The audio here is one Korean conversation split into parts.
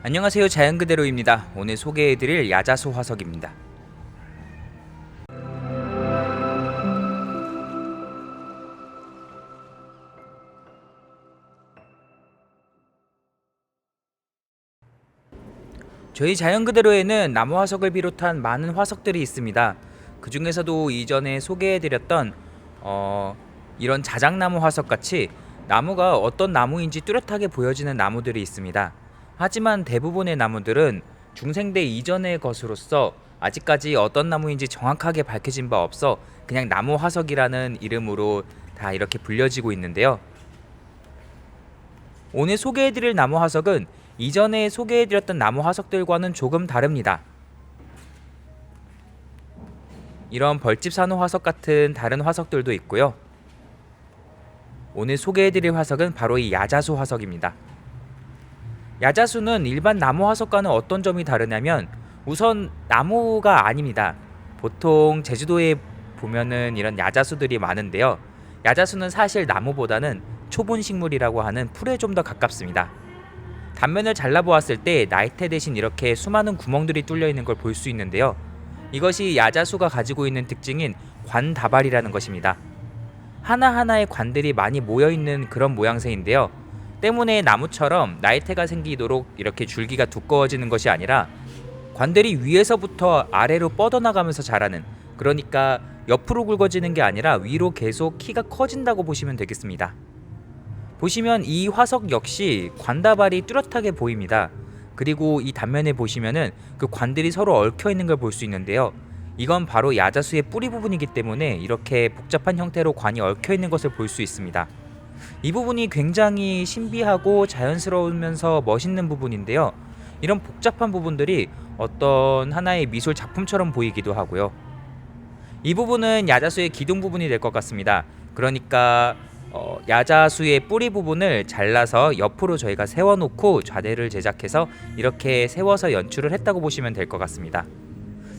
안녕하세요 자연 그대로입니다. 오늘 소개해드릴 야자수 화석입니다. 저희 자연 그대로에는 나무 화석을 비롯한 많은 화석들이 있습니다. 그 중에서도 이전에 소개해드렸던 어, 이런 자작나무 화석 같이 나무가 어떤 나무인지 뚜렷하게 보여지는 나무들이 있습니다. 하지만 대부분의 나무들은 중생대 이전의 것으로서 아직까지 어떤 나무인지 정확하게 밝혀진 바 없어 그냥 나무 화석이라는 이름으로 다 이렇게 불려지고 있는데요. 오늘 소개해드릴 나무 화석은 이전에 소개해드렸던 나무 화석들과는 조금 다릅니다. 이런 벌집 산호 화석 같은 다른 화석들도 있고요. 오늘 소개해드릴 화석은 바로 이 야자수 화석입니다. 야자수는 일반 나무 화석과는 어떤 점이 다르냐면 우선 나무가 아닙니다. 보통 제주도에 보면은 이런 야자수들이 많은데요. 야자수는 사실 나무보다는 초본 식물이라고 하는 풀에 좀 더 가깝습니다. 단면을 잘라보았을 때 나이테 대신 이렇게 수많은 구멍들이 뚫려 있는 걸 볼 수 있는데요. 이것이 야자수가 가지고 있는 특징인 관다발이라는 것입니다. 하나하나의 관들이 많이 모여 있는 그런 모양새인데요. 때문에 나무처럼 나이테가 생기도록 이렇게 줄기가 두꺼워지는 것이 아니라 관들이 위에서부터 아래로 뻗어나가면서 자라는 그러니까 옆으로 굵어지는 게 아니라 위로 계속 키가 커진다고 보시면 되겠습니다. 보시면 이 화석 역시 관다발이 뚜렷하게 보입니다. 그리고 이 단면에 보시면은 그 관들이 서로 얽혀 있는 걸 볼 수 있는데요. 이건 바로 야자수의 뿌리 부분이기 때문에 이렇게 복잡한 형태로 관이 얽혀 있는 것을 볼 수 있습니다. 이 부분이 굉장히 신비하고 자연스러우면서 멋있는 부분인데요. 이런 복잡한 부분들이 어떤 하나의 미술 작품처럼 보이기도 하고요. 이 부분은 야자수의 기둥 부분이 될 것 같습니다. 그러니까 어, 야자수의 뿌리 부분을 잘라서 옆으로 저희가 세워놓고 좌대를 제작해서 이렇게 세워서 연출을 했다고 보시면 될 것 같습니다.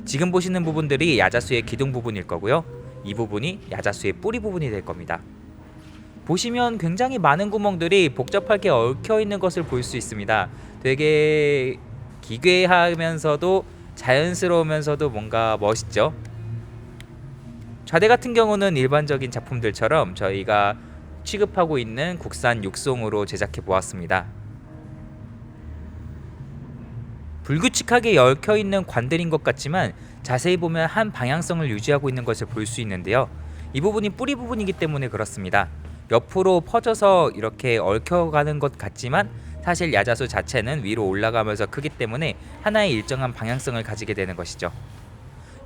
지금 보시는 부분들이 야자수의 기둥 부분일 거고요. 이 부분이 야자수의 뿌리 부분이 될 겁니다. 보시면 굉장히 많은 구멍들이 복잡하게 얽혀 있는 것을 볼 수 있습니다. 되게 기괴하면서도 자연스러우면서도 뭔가 멋있죠. 좌대 같은 경우는 일반적인 작품들처럼 저희가 취급하고 있는 국산 육송으로 제작해 보았습니다. 불규칙하게 얽혀 있는 관들인 것 같지만 자세히 보면 한 방향성을 유지하고 있는 것을 볼 수 있는데요. 이 부분이 뿌리 부분이기 때문에 그렇습니다. 옆으로 퍼져서 이렇게 얽혀가는 것 같지만 사실 야자수 자체는 위로 올라가면서 크기 때문에 하나의 일정한 방향성을 가지게 되는 것이죠.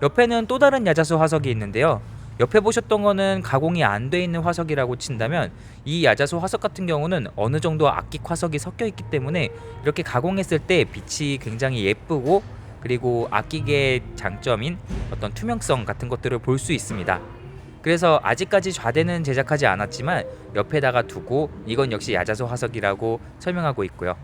옆에는 또 다른 야자수 화석이 있는데요. 옆에 보셨던 거는 가공이 안 돼 있는 화석이라고 친다면 이 야자수 화석 같은 경우는 어느 정도 악기 화석이 섞여 있기 때문에 이렇게 가공했을 때 빛이 굉장히 예쁘고 그리고 악기의 장점인 어떤 투명성 같은 것들을 볼 수 있습니다. 그래서 아직까지 좌대는 제작하지 않았지만 옆에다가 두고 이건 역시 야자수 화석이라고 설명하고 있고요.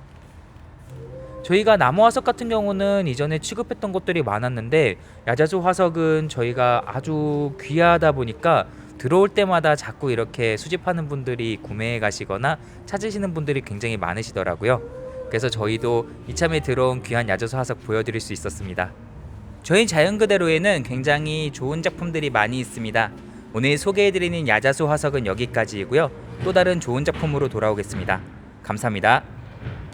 저희가 나무 화석 같은 경우는 이전에 취급했던 것들이 많았는데 야자수 화석은 저희가 아주 귀하다 보니까 들어올 때마다 자꾸 이렇게 수집하는 분들이 구매해 가시거나 찾으시는 분들이 굉장히 많으시더라고요. 그래서 저희도 이참에 들어온 귀한 야자수 화석 보여드릴 수 있었습니다. 저희 자연 그대로에는 굉장히 좋은 작품들이 많이 있습니다. 오늘 소개해드리는 야자수 화석은 여기까지이고요. 또 다른 좋은 작품으로 돌아오겠습니다. 감사합니다.